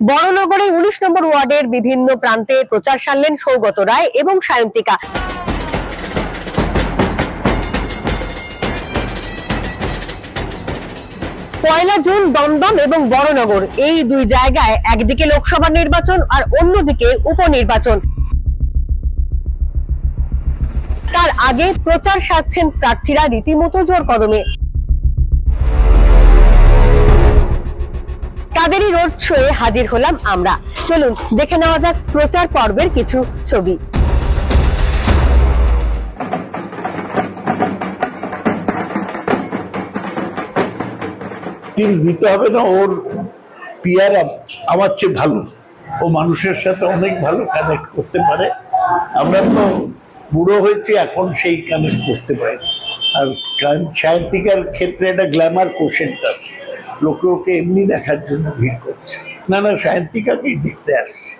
বড়নগরে উনিশ নম্বর ওয়ার্ডের বিভিন্ন প্রান্তে প্রচার সারলেন সৌগত রায় এবং সায়ন্তিকা। পয়লা জুন দমদম এবং বড়নগর, এই দুই জায়গায় একদিকে লোকসভা নির্বাচন আর অন্যদিকে উপনির্বাচন। তার আগে প্রচার সারছেন প্রার্থীরা রীতিমতো জোর কদমে তাদেরই রোড শোয়ে হাজির হলাম আমরা। চলুন, দেখে নেওয়া যাক প্রচার পর্বের কিছু ছবি। দিতে হবে না, ওর পিয়ার আমার চেয়ে ভালো। ও মানুষের সাথে অনেক ভালো কানেক্ট করতে পারে। আমরা তো বুড়ো হয়েছি, এখন সেই কানেক্ট করতে পারি। আর সাহিত্যিকার ক্ষেত্রে একটা গ্ল্যামার কোশেন্ট আছে। লোকে ওকে এমনি দেখার জন্য ভিড় করছে। না না সাহিত্যিকাকেই দেখতে আসছে।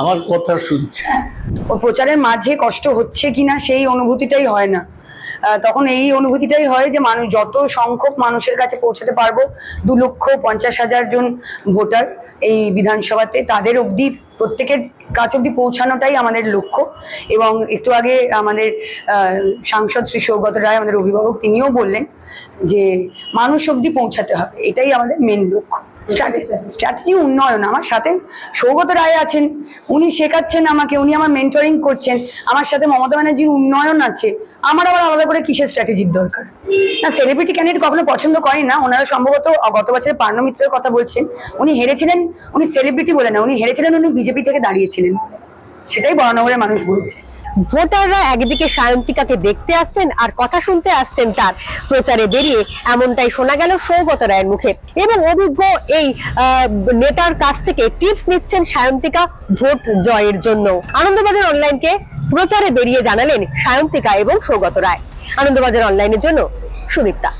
আমার কথা শুনছে। ও প্রচারের মাঝে কষ্ট হচ্ছে কিনা সেই অনুভূতিটাই হয় না। তখন এই অনুভূতিটাই হয় যে মানুষ যত সংখ্যক মানুষের কাছে পৌঁছাতে পারব, দু লক্ষ পঞ্চাশ হাজার জন ভোটার এই বিধানসভাতে, তাদের অবধি প্রত্যেকের কাছ অবধি পৌঁছানোটাই আমাদের লক্ষ্য এবং একটু আগে আমাদের সাংসদ শ্রী সৌগত রায়, আমাদের অভিভাবক, তিনিও বললেন যে মানুষ অবধি পৌঁছাতে হবে। এটাই আমাদের মেন লক্ষ্য। স্ট্র্যাটেজি উন্নয়ন। আমার সাথে সৌগত রায় আছেন, উনি শেখাচ্ছেন আমাকে, উনি আমার মেন্টরিং করছেন, আমার সাথে মমতা ব্যানার্জির উন্নয়ন আছে। আমার আবার আলাদা করে কিসের স্ট্র্যাটেজির দরকার? না সেলিব্রিটি ক্যান্ডিডেট কখনো পছন্দ করেন না, ওনারা সম্ভবত গত বছরের পার্ন মিত্রের কথা বলছেন, উনি হেরেছিলেন, উনি সেলিব্রিটি বলে না, উনি হেরেছিলেন, উনি বিজেপি থেকে দাঁড়িয়েছিলেন। সেটাই বরানগরের মানুষ বলছে। ভোটাররা একদিকে সায়ন্তিকাকে দেখতে আসছেন আর কথা শুনতে আসছেন তার। প্রচারে বেরিয়ে এমনটাই শোনা গেল সৌগত রায়ের মুখে। এবং অভিজ্ঞ এই নেতার কাছ থেকে টিপস নিচ্ছেন সায়ন্তিকা ভোট জয়ের জন্য। আনন্দবাজার অনলাইনকে প্রচারে বেরিয়ে জানালেন সায়ন্তিকা এবং সৌগত রায়। আনন্দবাজার অনলাইনের জন্য সুদীপ্তা।